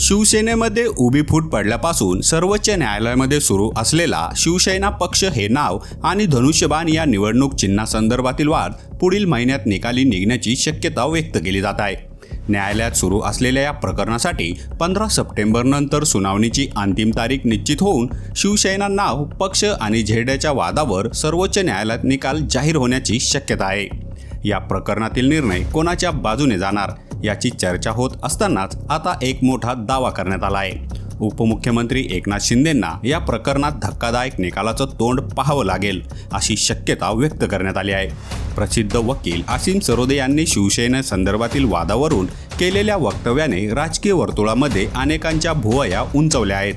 शिवसेनेमध्ये उभी फूट पडल्यापासून सर्वोच्च न्यायालयामध्ये सुरू असलेला शिवसेना पक्ष हे नाव आणि धनुष्यबाण या निवडणूक चिन्हासंदर्भातील वाद पुढील महिन्यात निकाली निघण्याची शक्यता व्यक्त केली जात आहे. न्यायालयात सुरू असलेल्या या प्रकरणासाठी पंधरा सप्टेंबरनंतर सुनावणीची अंतिम तारीख निश्चित होऊन शिवसेना नाव पक्ष आणि झेड्याच्या वादावर सर्वोच्च न्यायालयात निकाल जाहीर होण्याची शक्यता आहे. या प्रकरणातील निर्णय कोणाच्या बाजूने जाणार? याची चर्चा होत असतानाच आता एक मोठा दावा करण्यात आला आहे उपमुख्यमंत्री एकनाथ शिंदेंना या प्रकरणात धक्कादायक निकालाचं तोंड पाहावं लागेल अशी शक्यता व्यक्त करण्यात आली आहे. प्रसिद्ध वकील आसिम सरोदे यांनी शिवसेनेसंदर्भातील वादावरून केलेल्या वक्तव्याने राजकीय वर्तुळामध्ये अनेकांच्या भुवया उंचवल्या आहेत.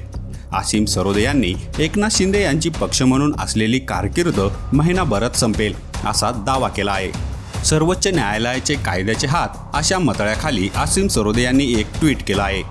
आसिम सरोदे यांनी एकनाथ शिंदे यांची पक्ष म्हणून असलेली कारकीर्द महिनाभरात संपेल असा दावा केला आहे. सर्वोच्च न्यायालयाचे कायद्याचे हात अशा मतळ्याखाली आसिम सरोदे यांनी एक ट्विट केलं आहे.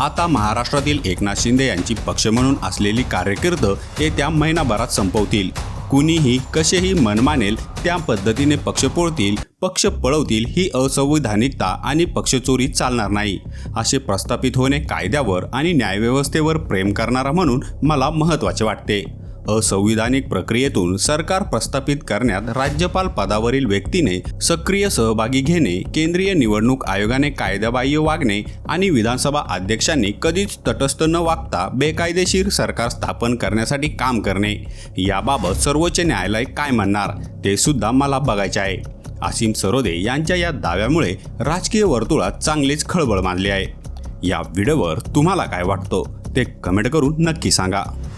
आता महाराष्ट्रातील एकनाथ शिंदे यांची पक्ष म्हणून असलेली कारकीर्द येत्या महिनाभरात संपवतील. कुणीही कसेही मन मानेल त्या पद्धतीने पक्ष पोळतील पक्ष पळवतील ही असंविधानिकता आणि पक्षचोरी चालणार नाही. असे प्रस्थापित होणे कायद्यावर आणि न्यायव्यवस्थेवर प्रेम करणारा म्हणून मला महत्त्वाचे वाटते. असंविधानिक प्रक्रियेतून सरकार प्रस्थापित करण्यात राज्यपाल पदावरील व्यक्तीने सक्रिय सहभागी घेणे केंद्रीय निवडणूक आयोगाने कायद्याबाह्य वागणे आणि विधानसभा अध्यक्षांनी कधीच तटस्थ न वागता बेकायदेशीर सरकार स्थापन करण्यासाठी काम करणे. याबाबत सर्वोच्च न्यायालय काय म्हणणार ते सुद्धा मला बघायचे आहे. आसिम सरोदे यांच्या या दाव्यामुळे राजकीय वर्तुळात चांगलीच खळबळ माजली आहे. या व्हिडिओवर तुम्हाला काय वाटतं ते कमेंट करून नक्की सांगा.